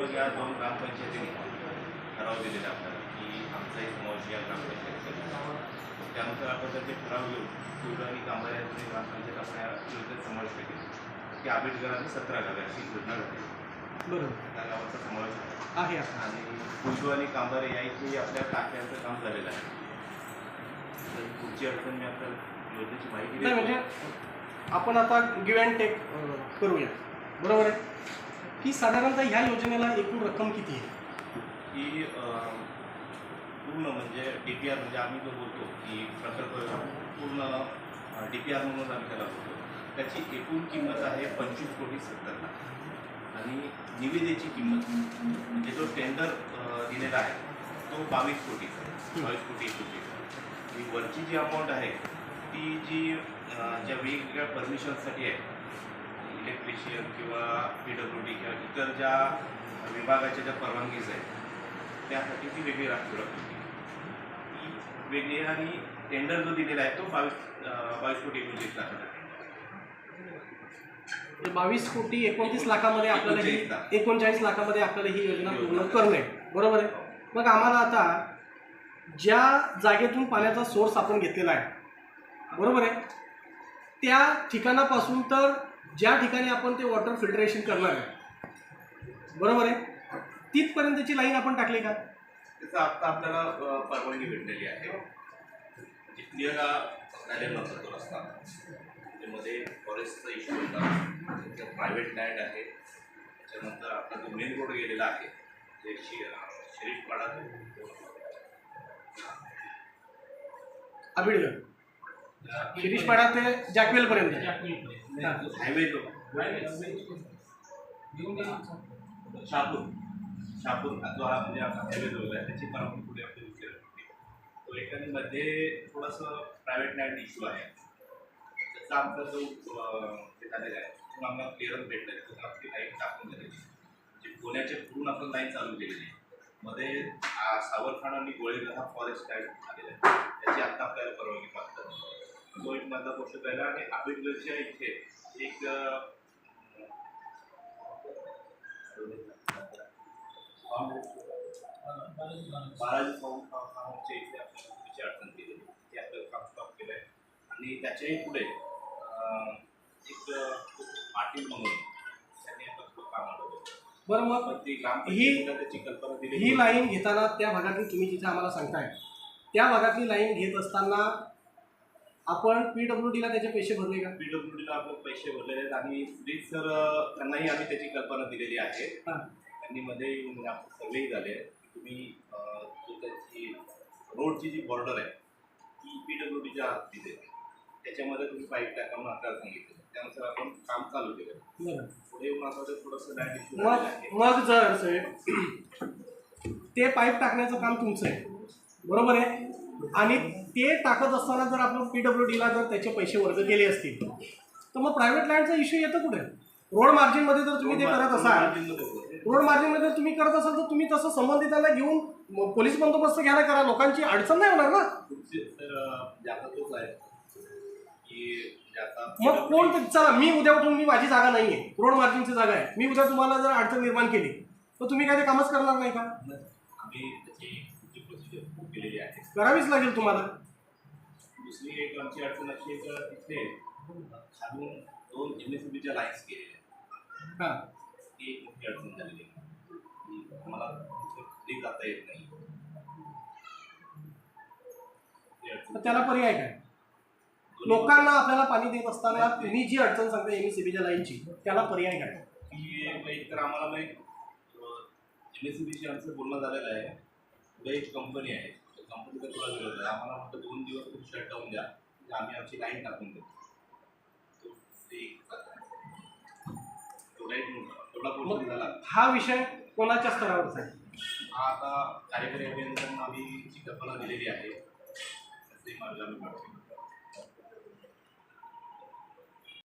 मग या दोन ग्रामपंचायतीने ठराव दिलेला आपल्याला की आमचाही समावेश या ग्रामपंचायतीचा त्यानुसार आपण त्याचे ठराव घेऊन टूर आणि कांबारे या दोन्ही ग्रामपंचायत आपल्या योजनेत समावेश केले. की आंबेडकरांनी सतरा गावे अशी योजना घडली. बरोबर. त्या गावाचा समावेश आहे. आणि कुलटू आणि कांबारे या इथे आपल्या टाक्यांचं काम झालेलं आहे. तर पुढची अडचण मी आता योजनेची माहिती म्हणजे आपण आता गिव्ह अँड टेक करूया. बरोबर आहे? की साधारणतः ह्या योजनेला एकूण रक्कम किती आहे? की पूर्ण म्हणजे डी पी आर म्हणजे आम्ही जो बोलतो की प्रकल्प पूर्ण डी पी आर म्हणून आम्ही त्याला बोलतो. त्याची एकूण किंमत आहे पंचवीस कोटी सत्तर लाख. आणि निविदेची किंमत म्हणजे जो टेंडर दिलेला आहे तो बावीस कोटीचा आहे बावीस कोटी एकोणतीस आणि वरची जी अमाऊंट आहे ती जी ज्या वेगवेगळ्या परमिशनसाठी आहे इलेक्ट्रिशियन किंवा पी डब्ल्यू डी किंवा इतर ज्या विभागाच्या ज्या परवानगीज आहेत त्यासाठी ती वेगळी राखीव दिली. ती वेगळी आणि टेंडर जो दिलेला आहे तो बावीस बावीस कोटी एकोणतीस लाखाचा म्हणजे बावीस कोटी एकोणतीस लाखामध्ये आपल्याला ही. एकोणचाळीस लाखामध्ये आपल्याला ही योजना पूर्ण करणे बरोबर आहे? मग आम्हाला आता ज्या जागेतून पाण्याचा सोर्स आपण घेतलेला आहे बरोबर आहे? त्या ठिकाणापासून तर ज्या ठिकाणी आपण ते वॉटर फिल्टरेशन करणार आहे बरोबर आहे? तिथपर्यंतची लाईन आपण टाकली का? त्याचं आत्ता आपल्याला परवानगी भेटलेली आहे. म्हणजे क्लिअर झाल्यानंतर तो रस्ता. त्यामध्ये फॉरेस्टचा इश्यू होता. प्रायव्हेट लँड आहे. त्याच्यानंतर आपला जो मेन रोड गेलेला आहे जे शि शरीफ पाडा आबिडगड शिरीषपाडा ते जॅकवेलपर्यंत. हा. हायवे जो शहापूर. शहापूर जो हा म्हणजे आपला हायवे जो आहे त्याची परवानगी पुढे आपली विचार तो एकाने थोडंसं प्रायव्हेट लँड इश्यू आहे. त्याचा आमचा जो हे झालेला आहे तो आम्हाला क्लिअरन्स भेटला आहे त्याचा आपली लाईन टाकून झालेली म्हणजे पुण्याचे पूर्ण आपण लाईन चालू केलेली आहे. मध्ये आ, सावरखान आणि गोळेगाव हा फॉरेस्ट लँड आलेला आहे. त्याची आत्ता आपल्याला परवानगी प्राप्त झाली. तो एक मधला गोष्ट पहिला आणि आंबेडकरच्या इथे एक बालाजी फाऊंड फाऊंडच्या इथे आपल्याला अडचण आहे. ते आपल्याला काम स्टॉप केलं आहे आणि त्याच्याही पुढे एक पाटील म्हणून त्यांनी थोडं काम अडवलं बरं मग ती ग्रामपंचायतीला त्याची कल्पना दिली ही लाईन घेताना त्या भागातली तुम्ही जिथे आम्हाला सांगताय त्या भागातली लाईन घेत असताना आपण पी डब्ल्यू डीला त्याचे पैसे भरले का? पीडब्ल्यूडीला आपण पैसे भरलेले आहेत आणि प्लीज सर त्यांनाही आम्ही त्याची कल्पना दिलेली आहे. हा. त्यांनी मध्ये येऊन आमचे सर्वेही झाले. की तुम्ही अं, जो त्याची रोडची जी बॉर्डर आहे ती पीडब्ल्यूडीच्या तिथे त्याच्यामध्ये तुम्ही पाईप टाका म्हणून आपल्याला सांगितलं. त्यानुसार आपण काम चालू केलं. बरं. पुढे येऊन आता ते थोडंसं लँड इश्यू मग आहे. मग जर साहेब, ते पाईप टाकण्याचं काम तुमचं आहे. बरोबर आहे? आणि ते टाकत असताना जर आपण पी डब्ल्यू डीला जर त्याचे पैसे वर्ग केले असतील तर मग प्रायव्हेट लँडचा इश्यू येतो कुठे? रोड मार्जिनमध्ये जर तुम्ही ते करत असाल रोड मार्जिनमध्ये जर तुम्ही करत असाल तर तुम्ही तसं संबंधितांना घेऊन पोलीस बंदोबस्त घ्यायला करा. लोकांची अडचण नाही होणार ना. मग कोण चला मी उद्या उठून मी माझी जागा नाही आहे रोड मार्जिनची जागा आहे. मी उद्या तुम्हाला जर अडचण निर्माण केली तर तुम्ही काय ते कामच करणार नाही का आम्ही त्याची पुढची प्रोसिजर केलेली आहे करावीच लागेल तुम्हाला. दुसरी एक आमची अडचण अशी आहे का तिथे खालून दोन एम एस बीच्या लाईन्स आहेत. हां. ती एक मोठी अडचण झालेली आहे. की आम्हाला तिथे जाता येत नाही. त्याला पर्याय काय? लोकांना आपल्याला पाणी देत असताना तुम्ही जी अडचण सांगता एम एस बीच्या लाईनची त्याला पर्याय काय? ती एक तर आम्हाला मग एम एस बीशी आमचं बोलणं झालेलं आहे. एक कंपनी आहे. कंपनीचा थोडा विरोध आहे आम्हाला म्हटलं दोन दिवस तुम्ही शटडाऊन द्या. म्हणजे आम्ही आमची लाईन टाकून देतो तो ते एक तेवढा प्रोसेस झाला. हा विषय कोणाच्या स्तरावरचा आहे हा आता कार्यकारी अभियंत्यांना आम्ही जी कल्पना दिलेली आहे ते मार्ग आम्ही पाठवतो